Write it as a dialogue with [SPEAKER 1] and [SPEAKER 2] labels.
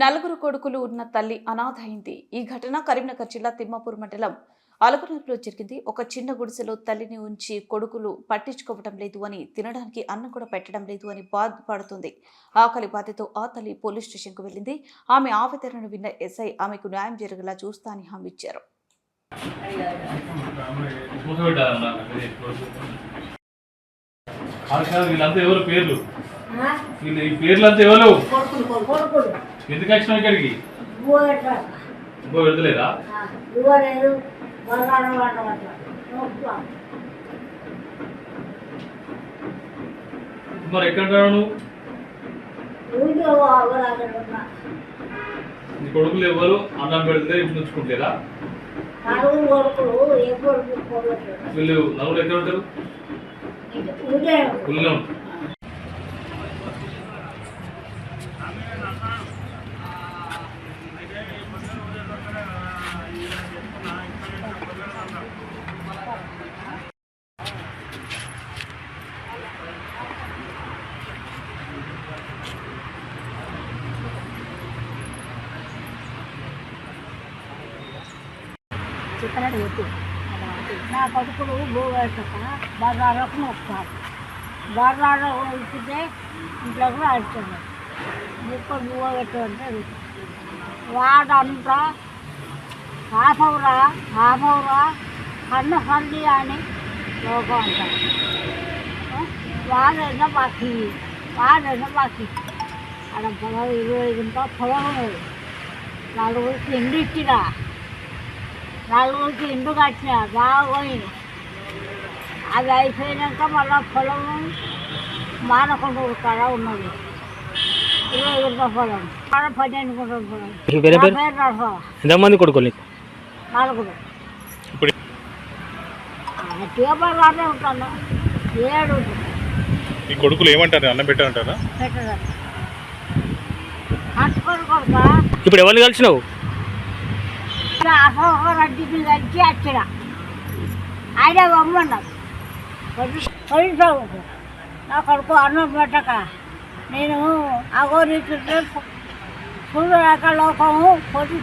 [SPEAKER 1] నలుగురు కొడుకులు ఉన్న తల్లి అనాథ అయింది ఈ ఘటన కరీంనగర్ జిల్లా తిమ్మాపూర్ మండలం అలకనూరులో జరిగింది. ఒక చిన్న గుడిసెలో తల్లిని ఉంచి కొడుకులు పట్టించుకోవటం లేదు అని తినడానికి అన్నం కూడా పెట్టడం లేదు అని బాధపడుతుంది. ఆకలి బాధతో ఆ తల్లి పోలీస్ స్టేషన్కు వెళ్ళింది. ఆమె ఆవేదనను విన్న ఎస్ఐ ఆమెకు న్యాయం జరిగేలా చూస్తా అని హామీ ఇచ్చారు.
[SPEAKER 2] వీళ్ళంతా ఎవరు పేర్లు? వీళ్ళు ఈ పేర్లంతా ఎవరు?
[SPEAKER 3] కొడుకులు.
[SPEAKER 2] ఎందుకు వచ్చినావు ఇక్కడికి? ఇంకో వెళ్తలేదా మరి ఎక్కడ నువ్వు? నీ కొడుకులు ఎవరు? అన్నం పెడితే ఇంటి
[SPEAKER 3] పోలేదు
[SPEAKER 2] వీళ్ళు నలుగురు ఎక్కడ ఉంటారు? ఊళ్ళో ఉంటారు.
[SPEAKER 3] చెప్పినట్టు చెప్పు. నా కొడుకులు భూవేటక బర్రాలకు వస్తారు బజార్లో వెళ్తే ఇంట్లో కూడా అడుగుతుంది ఇక్కడ భూవ పెట్టమంటే వాడంతా ఆఫవురా ఆఫవురా కన్న కంది అని లోకం అంటారు. వాడైనా బాకీ వాడైనా బాకీ అక్కడ పొలం ఇరవై గుంట పొలం ఉన్నది. తిండి ఇచ్చినా నలుగురికి ఇండు కట్టిన బాగా పోయింది అది అయిపోయినాక మళ్ళా పొలం మానకొండూరు కాడ ఉన్నది. ఇరవై గుంట పొలం. కాడ పన్నెండు గుంటల పొలం.
[SPEAKER 4] ఎంతమంది కొడుకులు
[SPEAKER 3] నలుగురు.
[SPEAKER 4] ఇప్పుడు
[SPEAKER 3] ట్యూబర్లోనే ఉంటాను. ఏడు.
[SPEAKER 5] ఈ కొడుకులు ఏమంటారు? అన్నం పెట్టారంటారా?
[SPEAKER 3] కొడుక
[SPEAKER 4] ఇప్పుడు ఎవరిని కలిసినావు?
[SPEAKER 3] అసలు రెడ్డికి కలిసి వచ్చిన ఆయన బొమ్మన్నాడు పోలీసు నా కొడుకు అన్నం పెట్టక నేను అగోరీతుంటే చూడలేక లోకము పొడి